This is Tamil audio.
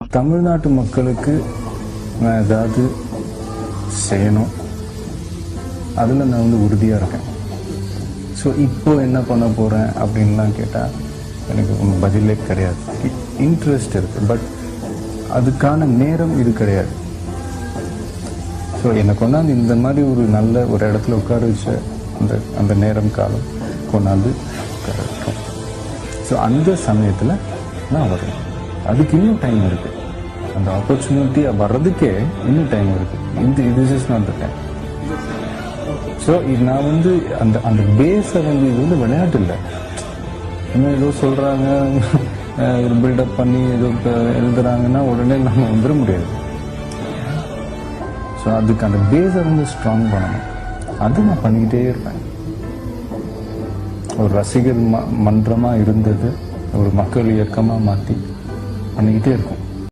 தமிழ்நாட்டு மக்களுக்கு நான் ஏதாவது செய்யணும். அதில் நான் வந்து உறுதியாக இருக்கேன். ஸோ இப்போ என்ன பண்ண போகிறேன் அப்படின்லாம் கேட்டால் எனக்கு பதிலே கிடையாது. இன்ட்ரெஸ்ட் இருக்குது பட் அதுக்கான நேரம் இது கிடையாது. ஸோ என்னை கொண்டாந்து இந்த மாதிரி ஒரு நல்ல ஒரு இடத்துல உட்கார வச்ச அந்த அந்த நேரம் காலம் கொண்டாந்து உட்கார வைக்கும் ஸோ அந்த சமயத்தில் நான் வருவேன் அதுக்கு இன்னும் டைம் இருக்கு. அந்த ஆப்பர்ச்சுனிட்டி வர்றதுக்கே இன்னும் டைம் இருக்கு. இந்த this is not the time so இது நான் வந்து அந்த அந்த பேஸை வந்து இது வந்து விளையாட்டு இல்லை. இன்னும் ஏதோ சொல்கிறாங்க ஒரு பில்டப் பண்ணி ஏதோ எழுதுறாங்கன்னா உடனே நம்ம வந்துட முடியாது. ஸோ அதுக்கு அந்த பேஸை வந்து ஸ்ட்ராங் பண்ணணும். அது நான் பண்ணிக்கிட்டே இருப்பேன். ஒரு ரசிகர் ம மன்றமாக இருந்தது ஒரு மக்கள் இயக்கமாக மாற்றி பண்ணிக்கிட்டே இருக்கும்.